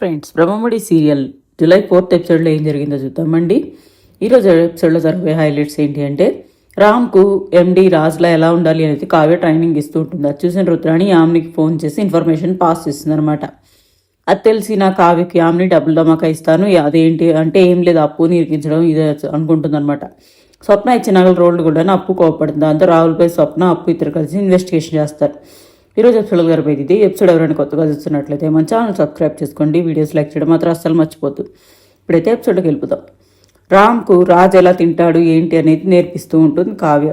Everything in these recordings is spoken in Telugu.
Friends Brahmamudi serial July fourth ఎపిసోడ్లో ఏం జరిగిందో చూద్దామండి ఈరోజు ఎపిసోడ్లో జరిగే హైలైట్స్ ఏంటి అంటే రామ్కు ఎండి రాజ్లా ఎలా ఉండాలి అనేది కావ్య ట్రైనింగ్ ఇస్తూ ఉంటుంది. అది చూసిన రుద్రాణి యామ్నికి ఫోన్ చేసి ఇన్ఫర్మేషన్ పాస్ చేస్తుందనమాట అది తెలిసి నా కావ్యకి యామ్ని డబ్బులు దమాకా ఇస్తాను. అదేంటి అంటే ఏం లేదు అప్పు నిరికించడం ఇదే అనుకుంటుంది అనమాట స్వప్న ఇచ్చిన రోడ్లు కూడా అప్పు కోపడుతుంది. దాంతో రాహుల్పై స్వప్న అప్పు ఇద్దరు కలిసి ఇన్వెస్టిగేషన్ చేస్తారు. ఈరోజు ఎపిసోడ్ గారిపోయింది ఇది. ఎపిసోడ్ ఎవరైనా కొత్తగా చూస్తున్నట్లయితే మన ఛానల్ సబ్స్క్రైబ్ చేసుకోండి. వీడియోస్ లైక్ చేయడం మాత్రం అస్సలు మర్చిపోద్దు. ఇప్పుడైతే ఎపిసోడ్కి వెళ్ళిపోతాం రామ్కు రాజు ఎలా తింటాడు ఏంటి అనేది నేర్పిస్తూ ఉంటుంది కావ్య.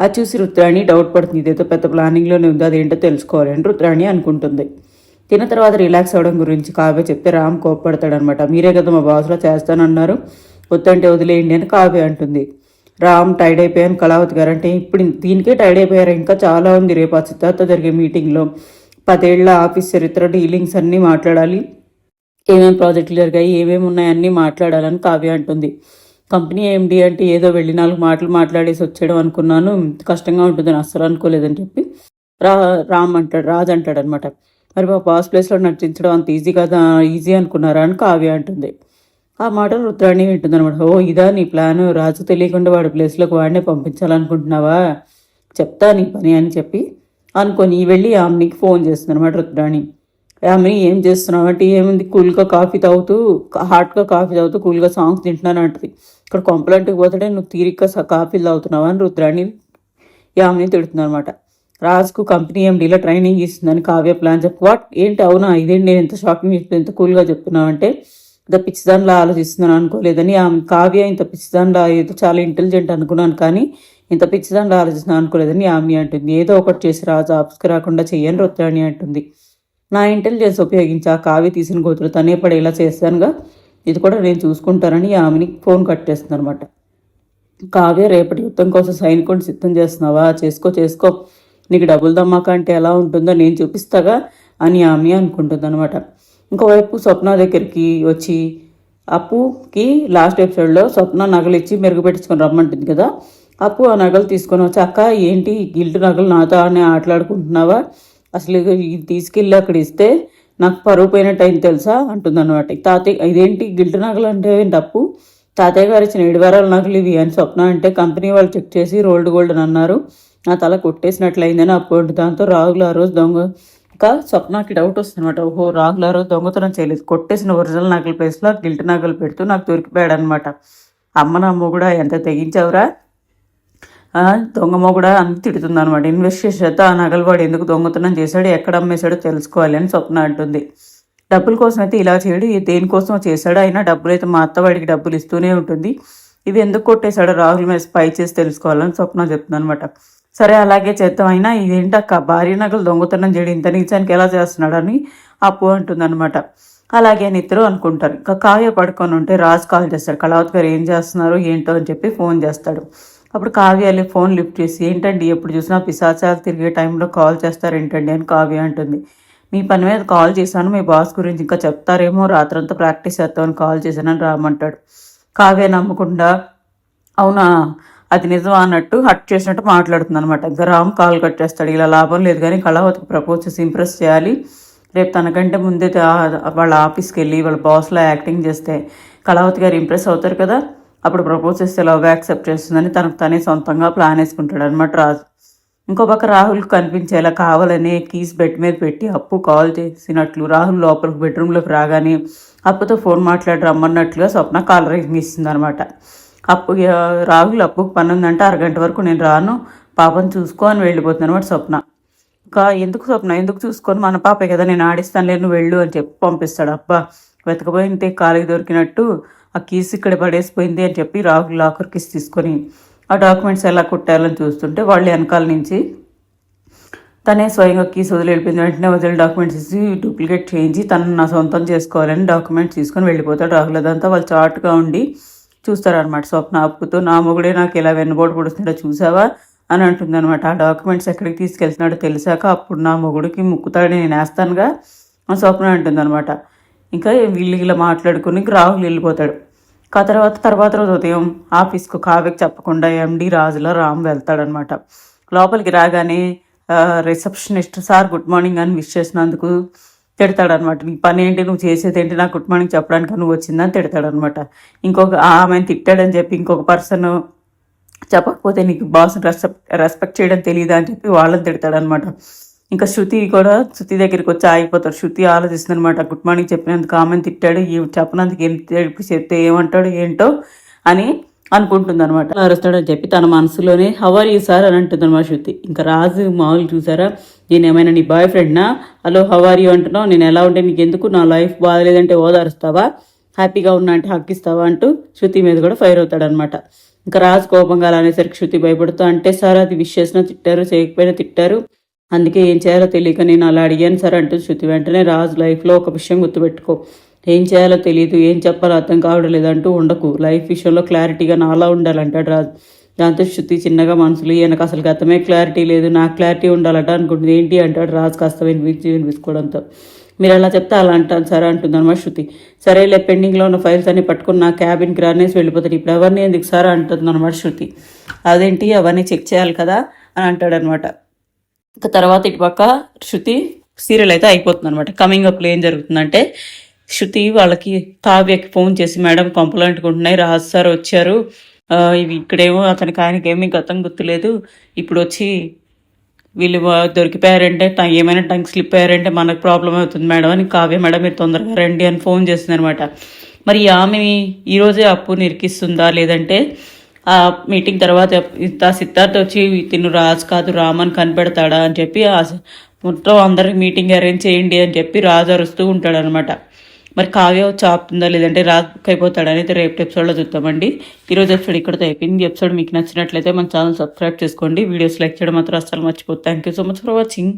అది చూసి రుద్రాణి డౌట్ పడుతుంది. ఇదేదో పెద్ద ప్లానింగ్లోనే ఉంది అదేంటో తెలుసుకోవాలని రుద్రాణి అనుకుంటుంది. తిన్న తర్వాత రిలాక్స్ అవ్వడం గురించి కావ్య చెప్తే రామ్ కోప్పడతాడనమాట. మీరే కదా మా బాస్లో చేస్తానన్నారు. వద్దంటే వదిలేయండి అని కావ్య అంటుంది. రామ్ టైడ్ అయిపోయాను కళావతి గారు అంటే ఇప్పుడు దీనికే టైడ్ అయిపోయారు. ఇంకా చాలా ఉంది రేపు ఆ సిద్ధార్థ జరిగే మీటింగ్లో. పదేళ్ళ ఆఫీస్ చరిత్ర డీలింగ్స్ అన్నీ మాట్లాడాలి. ఏమేమి ప్రాజెక్టులు జరిగాయి ఏమేమి ఉన్నాయన్నీ మాట్లాడాలని కావ్య అంటుంది. కంపెనీ ఏంటి అంటే ఏదో వెళ్ళి నాలుగు మాటలు మాట్లాడేసి వచ్చేయడం అనుకున్నాను. కష్టంగా ఉంటుందని అస్సలు అనుకోలేదని చెప్పి రా రామ్ అంటాడు రాజ్ అంటాడు అనమాట మరి మా బాస్ ప్లేస్లో నటించడం అంత ఈజీ కదా ఈజీ అనుకున్నారా అని కావ్య అంటుంది. ఆ మాట రుద్రాణి వింటుంది అనమాట ఓ ఇదా నీ ప్లాన్? రాజు తెలియకుండా వాడి ప్లేస్లోకి వాడినే పంపించాలనుకుంటున్నావా? చెప్తా నీ పని అని చెప్పి అనుకొని వెళ్ళి ఆమెకి ఫోన్ చేస్తుందనమాట రుద్రాణి. ఆమె ఏం చేస్తున్నావు? అంటే ఏముంది? కూల్గా కాఫీ తాగుతూ హాట్గా కాఫీ తాగుతూ కూల్గా సాంగ్స్ తింటున్నాను అంటది. ఇక్కడ కొంపలంటికి పోతాడే నువ్వు తీరిగ్గా కాఫీలు తాగుతున్నావా అని రుద్రాణి ఆమెని తిడుతుంది అనమాట రాజుకు కంపెనీ ఎండీలో ట్రైనింగ్ ఇస్తుందని కావ్య ప్లాన్ చెప్పు. వాట్? ఏంటి? అవునా? ఇదేంటి? నేను ఎంత షాకింగ్ చెప్తే ఎంత కూల్గా చెప్తున్నావు అంటే ఇంత పిచ్చిదానిలా ఆలోచిస్తున్నాను అనుకోలేదని ఆమె కావ్య ఇంత పిచ్చిదానిలా ఏదో చాలా ఇంటెలిజెంట్ అనుకున్నాను కానీ ఇంత పిచ్చిదానిలా ఆలోచిస్తున్నాను అనుకోలేదని ఆమె అంటుంది. ఏదో ఒకటి చేసి రాజు ఆఫీస్కి రాకుండా చెయ్యని రొత్తాని అంటుంది. నా ఇంటెలిజెన్స్ ఉపయోగించి ఆ కావ్య తీసిన గోతులు తనే పడేలా చేస్తానుగా. ఇది కూడా నేను చూసుకుంటానని ఆమెని ఫోన్ కట్టేస్తుంది అనమాట కావ్య రేపటి యుద్ధం కోసం సైనికుడిని సిద్ధం చేస్తున్నావా? చేసుకో చేసుకో. నీకు డబ్బులు దమ్మాక అంటే ఎలా ఉంటుందో నేను చూపిస్తాగా అని ఆమె అనుకుంటుంది అనమాట ఇంకోవైపు స్వప్న దగ్గరికి వచ్చి అప్పుకి లాస్ట్ ఎపిసోడ్లో స్వప్న నగలు ఇచ్చి మెరుగు రమ్మంటుంది కదా అప్పు ఆ నగలు తీసుకొని వచ్చి అక్క ఏంటి గిల్ట్ నగలు నాతో అని ఆటలాడుకుంటున్నావా? అసలు ఇది తీసుకెళ్ళి అక్కడ ఇస్తే నాకు పరువు పోయినట్టు అయింది తెలుసా? అంటుందన్నమాట. తాతయ్య ఇదేంటి గిల్ట్ నగలు అంటే ఏంటి అప్పు? తాతయ్య గారు ఇచ్చిన ఏడు వారాల నగలు ఇవి అని స్వప్న అంటే కంపెనీ వాళ్ళు చెక్ చేసి రోల్డ్ గోల్డ్ అని అన్నారు. నా తల కొట్టేసినట్లయిందని అప్పు అంటే దాంతో రాహుల్ ఆ రోజు దొంగ ఇంకా స్వప్నకి డౌట్ వస్తుంది అనమాట ఓహో రాగులారు దొంగతనం చేయలేదు. కొట్టేసిన ఒరిజినల్ నగల ప్లేస్లో గిల్ట్ నగలు పెడుతూ నాకు దొరికిపోయాడు అనమాట అమ్మ నమ్మ కూడా ఎంత తెగించావురా? దొంగమ్మ కూడా అంత తిడుతుంది అనమాట ఇన్వెస్టిగేషన్ చేస్తే ఆ నగలు వాడు ఎందుకు దొంగతనం చేశాడు ఎక్కడ అమ్మేశాడో తెలుసుకోవాలి అని స్వప్న అంటుంది. డబ్బుల కోసం అయితే ఇలా చేయడు దేనికోసం చేశాడు. అయినా డబ్బులు అయితే మా అత్తవాడికి డబ్బులు ఇస్తూనే ఉంటుంది. ఇవి ఎందుకు కొట్టేశాడో రాహుల్ మీద స్పై చేసి తెలుసుకోవాలని స్వప్న చెప్తుంది అనమాట సరే అలాగే చేద్దాం. అయినా ఇదేంటక్క భార్య నగలు దొంగతనం చేయడం ఇంత నీచానికి ఎలా చేస్తున్నాడు అని అప్పు అంటుంది అనమాట అలాగే అని ఇద్దరు అనుకుంటారు. ఇంకా కావ్య పడుకొని ఉంటే రాజు కాల్ చేస్తాడు. కళావతి గారు ఏం చేస్తున్నారు ఏంటో అని చెప్పి ఫోన్ చేస్తాడు. అప్పుడు కావ్య వెళ్ళి ఫోన్ లిఫ్ట్ చేసి ఏంటండి ఎప్పుడు చూసినా పిశాచాలు తిరిగే టైంలో కాల్ చేస్తారు ఏంటండి? అని కావ్య అంటుంది. మీ పని మీద కాల్ చేశాను మీ బాస్ గురించి ఇంకా చెప్తారేమో రాత్రంతా ప్రాక్టీస్ చేస్తామని కాల్ చేశానని రామంటాడు కావ్య నమ్మకుండా అవునా? అది నిజం అన్నట్టు హట్ చేసినట్టు మాట్లాడుతుంది అనమాట ఇంకా రామ్ కాల్ కట్ చేస్తాడు ఇలా లాభం లేదు కానీ కళావతికి ప్రపోజ్ చేసి ఇంప్రెస్ చేయాలి. రేపు తనకంటే ముందే వాళ్ళ ఆఫీస్కి వెళ్ళి వాళ్ళ బాస్లో యాక్టింగ్ చేస్తే కళావతి గారు ఇంప్రెస్ అవుతారు కదా. అప్పుడు ప్రపోజ్ చేస్తే లవ్ యాక్సెప్ట్ చేస్తుందని తనకు తనే సొంతంగా ప్లాన్ వేసుకుంటాడు అనమాట రాజు. ఇంకో పక్క రాహుల్కి కనిపించేలా కావాలని కీస్ బెడ్ మీద పెట్టి అప్పు కాల్ చేసినట్లు రాహుల్ లోపలికి బెడ్రూమ్లోకి రాగానే అప్పుతో ఫోన్ మాట్లాడి రమ్మన్నట్లుగా స్వప్న కాల్ రింగ్ ఇస్తుంది అనమాట అప్పు రాహుల్ అప్పుకు పని ఉందంటే అరగంట వరకు నేను రాను. పాపను చూసుకో అని వెళ్ళిపోతుంది అనమాట స్వప్న. ఇంకా ఎందుకు స్వప్న? ఎందుకు చూసుకొని? మన పాపే కదా నేను ఆడిస్తాను లేను వెళ్ళు అని చెప్పి పంపిస్తాడు. అబ్బా వెతకపోయింటే కాలికి దొరికినట్టు ఆ కీస్ ఇక్కడ పడేసిపోయింది అని చెప్పి రాహుల్ లాకర్ కీస్ తీసుకొని ఆ డాక్యుమెంట్స్ ఎలా కొట్టాలని చూస్తుంటే వాళ్ళు వెనకాల నుంచి తనే స్వయంగా కీస్ వదిలి వెళ్ళిపోయింది. వెంటనే వదిలి డాక్యుమెంట్స్ ఇచ్చి డూప్లికేట్ చేయించి తను నా సొంతం చేసుకోవాలని డాక్యుమెంట్స్ తీసుకొని వెళ్ళిపోతాడు రాహుల్. అదంతా వాళ్ళు చాటుగా ఉండి చూస్తారనమాట స్వప్న అప్పుతో నా మొగుడే నాకు ఇలా వెన్నుబోటు పొడుస్తున్నాడో చూసావా? అని అంటుందనమాట ఆ డాక్యుమెంట్స్ ఎక్కడికి తీసుకెళ్తున్నాడో తెలిసాక అప్పుడు నా మొగుడికి ముక్కుతాడు నేను వేస్తానుగా? అని స్వప్న అంటుందనమాట ఇంకా వీళ్ళు ఇలా మాట్లాడుకుని రాహుల్ వెళ్ళిపోతాడు. ఆ తర్వాత తర్వాత రోజు ఉదయం ఆఫీస్కు కావ్యకి చెప్పకుండా ఎండి రాజుల రామ్ వెళ్తాడనమాట లోపలికి రాగానే రిసెప్షనిస్ట్ సార్ గుడ్ మార్నింగ్ అని విష్ చేసినందుకు తిడతాడనమాట. నీ పని ఏంటి నువ్వు చేసేది ఏంటి? నా గుడ్ మార్నింగ్ చెప్పడానికి నువ్వు వచ్చిందని తిడతాడనమాట. ఇంకొక ఆమెను తిట్టాడని చెప్పి ఇంకొక పర్సన్ చెప్పకపోతే నీకు బాస్ రెస్పెక్ట్ రెస్పెక్ట్ చేయడం తెలియదా అని చెప్పి వాళ్ళని తిడతాడనమాట. ఇంకా శృతి కూడా శృతి దగ్గరికి వచ్చి ఆగిపోతాడు. శృతి ఆలోచిస్తుంది అనమాట గుడ్ మార్నింగ్ చెప్పినందుకు ఆమెను తిట్టాడు. ఈ చెప్పినందుకు ఏం తెలిపి చెప్తే ఏమంటాడు? ఏంటో? అని అనుకుంటుంది అనమాట అరుస్తాడని చెప్పి తన మనసులోనే హవర్ యూ సార్ అని అంటుంది అనమాట శృతి. ఇంకా రాజు మామూలు చూసారా? నేను ఏమైనా నీ? బాయ్ ఫ్రెండ్నా హలో హవర్ యూ అంటున్నావు. నేను ఎలా ఉంటే నీకు ఎందుకు నా లైఫ్ బాగలేదంటే ఓదారుస్తావా హ్యాపీగా ఉన్నా అంటే హక్కిస్తావా అంటూ శృతి మీద కూడా ఫైర్ అవుతాడనమాట ఇంకా రాజు కోపంగా అలా అనేసరికి శృతి భయపడుతూ అంటే సార్ అది విష్ చేసినా తిట్టారు చేయకపోయినా తిట్టారు. అందుకే ఏం చేయాలో తెలియక నేను అలా అడిగాను సార్ అంటూ శృతి. వెంటనే రాజు లైఫ్లో ఒక విషయం గుర్తుపెట్టుకో. ఏం చేయాలో తెలియదు ఏం చెప్పాలో అర్థం కావడం లేదంటూ ఉండకు. లైఫ్ విషయంలో క్లారిటీగా నాలా ఉండాలంటాడు రాజు. దాంతో శృతి చిన్నగా మనసులు ఈయనకు అసలు గతమే క్లారిటీ లేదు నాకు క్లారిటీ ఉండాలట అనుకుంటుంది. ఏంటి? అంటాడు రాజు కాస్త వినిపించి వినిపించుకోవడంతో. మీరు అలా చెప్తే అలా అంటాను సరే అంటుంది అనమాట శృతి. సరేలే పెండింగ్లో ఉన్న ఫైల్స్ అన్ని పట్టుకుని నా క్యాబిన్కి రానేసి వెళ్ళిపోతాడు. ఇప్పుడు ఎవరిని ఎందుకు సార్? అంటుందన్నమాట శృతి. అదేంటి? అవన్నీ చెక్ చేయాలి కదా? అని అంటాడనమాట ఇంకా తర్వాత ఇటు పక్క శృతి సీరియల్ అయితే అయిపోతుంది అనమాట కమింగ్ అప్లో ఏం జరుగుతుందంటే శృతి వాళ్ళకి కావ్యకి ఫోన్ చేసి మేడం కంపులు అంటుకుంటున్నాయి రాజు సార్ వచ్చారు ఇవి ఇక్కడేమో అతనికి ఆయనకి ఏమీ గతం గుర్తులేదు. ఇప్పుడు వచ్చి వీళ్ళు దొరికిపోయారంటే ఏమైనా టంగ్ స్లిప్ అయ్యారంటే మనకు ప్రాబ్లం అవుతుంది మేడం అని కావ్య మేడం మీరు తొందరగా రండి అని ఫోన్ చేసింది అనమాట మరి ఆమెని ఈరోజే అప్పు నిరికిస్తుందా? లేదంటే ఆ మీటింగ్ తర్వాత ఆ సిద్ధార్థ వచ్చి తిను రాజు కాదు రామన్ కనిపెడతాడా అని చెప్పి ఆ మొత్తం అందరికి మీటింగ్ అరేంజ్ చేయండి అని చెప్పి రాజు అరుస్తూ ఉంటాడనమాట. మరి కావ్య చాపుతుందా లేదంటే రాజు అయిపోతాడా అనేది రేపు ఎపిసోడ్లో చూద్దామండి. ఈరోజు ఎపిసోడ్ ఇక్కడతో అయిపోయింది. ఎపిసోడ్ మీకు నచ్చినట్లయితే మన ఛానల్ సబ్స్క్రైబ్ చేసుకోండి. వీడియోస్ లైక్ చేయడం మాత్రం అస్సలు మర్చిపోతుంది thank you so much for watching